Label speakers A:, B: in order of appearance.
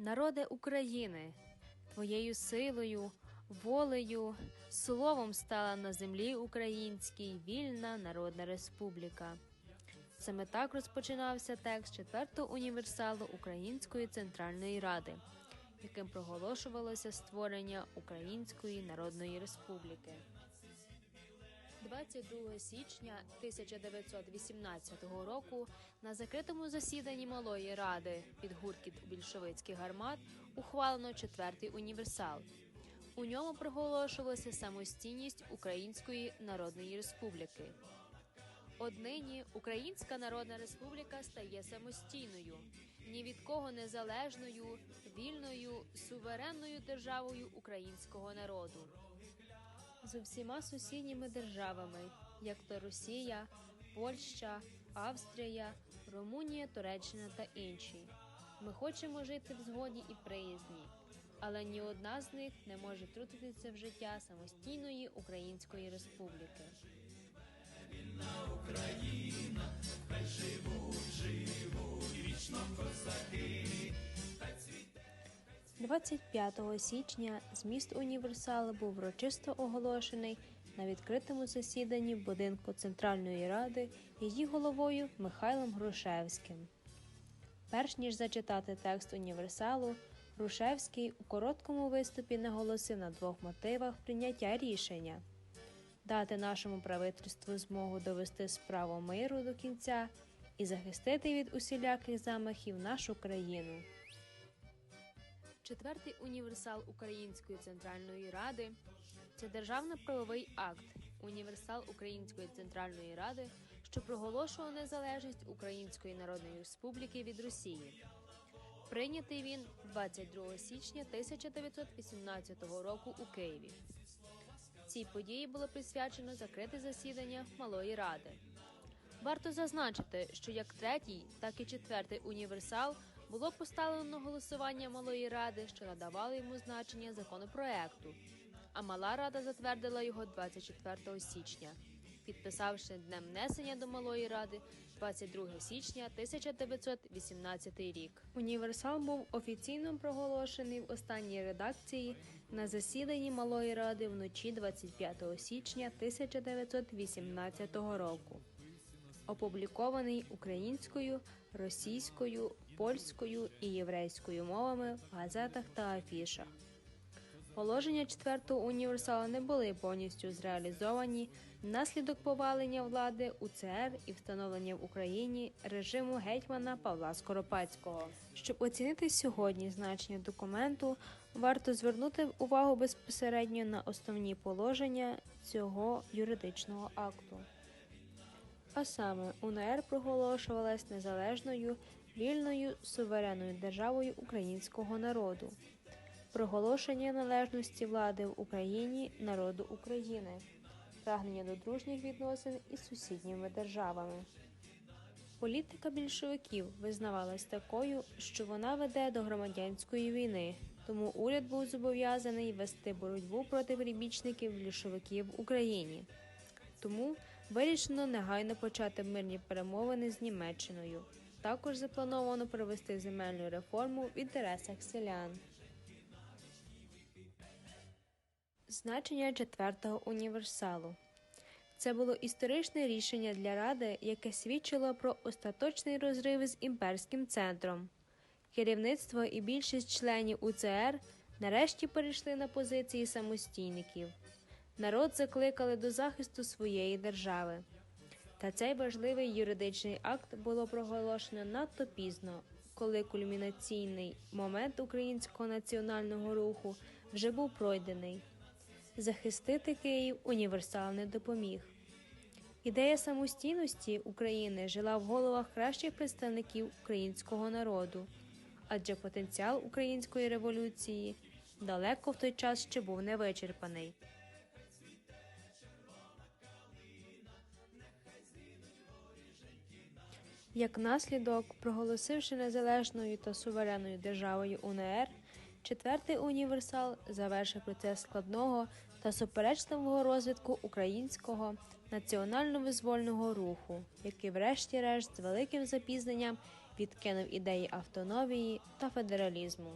A: Народе України, твоєю силою, волею, словом стала на землі українській вільна народна республіка. Саме так розпочинався текст четвертого універсалу Української Центральної Ради, яким проголошувалося створення Української Народної Республіки. 22 січня 1918 року на закритому засіданні Малої Ради під гуркіт більшовицьких гармат ухвалено четвертий універсал. У ньому проголошувалася самостійність Української Народної Республіки. Однині Українська Народна Республіка стає самостійною, ні від кого незалежною, вільною, суверенною державою українського народу з усіма сусідніми державами, як то Росія, Польща, Австрія, Румунія, Туреччина та інші. Ми хочемо жити в згоді і приязні, але ні одна з них не може втрутитися в життя самостійної Української Республіки. 25 січня зміст універсалу був урочисто оголошений на відкритому засіданні будинку Центральної Ради її головою Михайлом Грушевським. Перш ніж зачитати текст універсалу, Грушевський у короткому виступі наголосив на двох мотивах прийняття рішення дати нашому правительству змогу довести справу миру до кінця і захистити від усіляких замахів нашу країну. Четвертий універсал Української Центральної Ради це державно-правовий акт, універсал Української Центральної Ради, що проголошував незалежність Української Народної Республіки від Росії. Прийнятий він 22 січня 1918 року у Києві. Цій події було присвячено закрите засідання Малої Ради. Варто зазначити, що як третій, так і четвертий універсал було поставлено голосування малої ради, що надавало йому значення законопроекту. А мала рада затвердила його 24 січня, підписавши днем внесення до малої ради 22 січня 1918 рік. Універсал був офіційно проголошений в останній редакції на засіданні малої ради вночі 25 січня 1918 року опублікований українською, російською, польською і єврейською мовами в газетах та афішах. Положення четвертого універсалу не були повністю зреалізовані внаслідок повалення влади УЦР і встановлення в Україні режиму гетьмана Павла Скоропадського. Щоб оцінити сьогодні значення документу, варто звернути увагу безпосередньо на основні положення цього юридичного акту. А саме УНР проголошувалась незалежною, вільною суверенною державою українського народу, проголошення належності влади в Україні народу України, прагнення до дружніх відносин із сусідніми державами. Політика більшовиків визнавалась такою, що вона веде до громадянської війни, тому уряд був зобов'язаний вести боротьбу проти прибічників більшовиків в Україні. Тому вирішено негайно почати мирні перемовини з Німеччиною. Також заплановано провести земельну реформу в інтересах селян. Значення четвертого універсалу це було історичне рішення для Ради, яке свідчило про остаточний розрив з імперським центром. Керівництво і більшість членів УЦР нарешті перейшли на позиції самостійників народ закликали до захисту своєї держави. Та цей важливий юридичний акт було проголошено надто пізно, коли кульмінаційний момент українського національного руху вже був пройдений. Захистити Київ універсал не допоміг. Ідея самостійності України жила в головах кращих представників українського народу, адже потенціал української революції далеко в той час ще був невичерпаний. Як наслідок, проголосивши незалежною та суверенною державою УНР, четвертий універсал завершив процес складного та суперечливого розвитку українського національно-визвольного руху, який, врешті-решт, з великим запізненням відкинув ідеї автономії та федералізму.